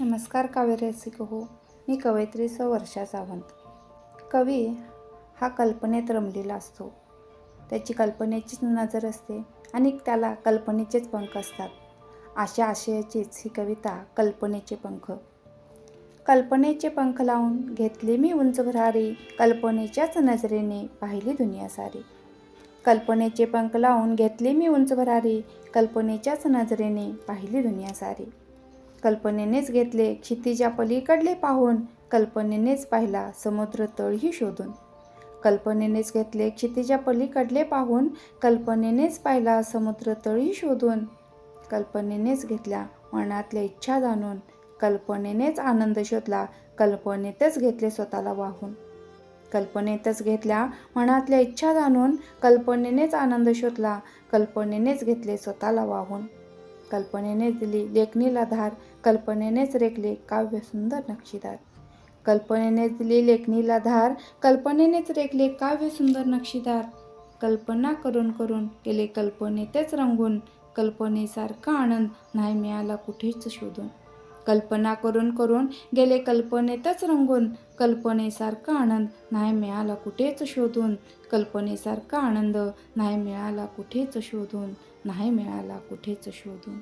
नमस्कार काव्य रसिक हो. मी कवयित्री स वर्षा सावंत. कवी हा कल्पनेत रमलेला असतो. त्याची कल्पनेचीच नजर असते आणि त्याला कल्पनेचेच पंख असतात. अशा आशयाचीच ही कविता कल्पनेचे पंख. कल्पनेचे पंख लावून घेतले मी उंच भरारी कल्पनेच्याच नजरेने पाहिली दुनिया सारी. कल्पनेचे पंख लावून घेतले मी उंच भरारी कल्पनेच्याच नजरेने पाहिली दुनिया सारी. कल्पनेनेच घेतले क्षितिजा पलीकडले पाहून कल्पनेनेच पाहिला समुद्र तळही शोधून. कल्पनेनेच घेतले क्षितिजा पलीकडले पाहून कल्पनेनेच पाहिला समुद्र तळही शोधून. कल्पनेनेच घेतल्या मनातल्या इच्छा जाणून कल्पनेनेच आनंद शोधला कल्पनेतच घेतले स्वतःला वाहून. कल्पनेतच घेतल्या मनातल्या इच्छा जाणून कल्पनेनेच आनंद शोधला कल्पनेनेच घेतले स्वतःला वाहून. कल्पनेनेच दिली लेखणीला धार कल्पनेनेच रेखले काव्य सुंदर नक्षीदार. कल्पनेनेच दिली लेखणीला धार कल्पनेनेच रेखले काव्य सुंदर नक्षीदार. कल्पना करून करून केले कल्पनेतेच रंगून कल्पनेसारखा आनंद नाही मिळाला कुठेच शोधून. कल्पना करून करून गेले कल्पनेतच रंगून. कल्पनेसारखा आनंद नाही मिळाला कुठेच शोधून. कल्पनेसारखा आनंद नाही मिळाला कुठेच शोधून. नाही मिळाला कुठेच शोधून.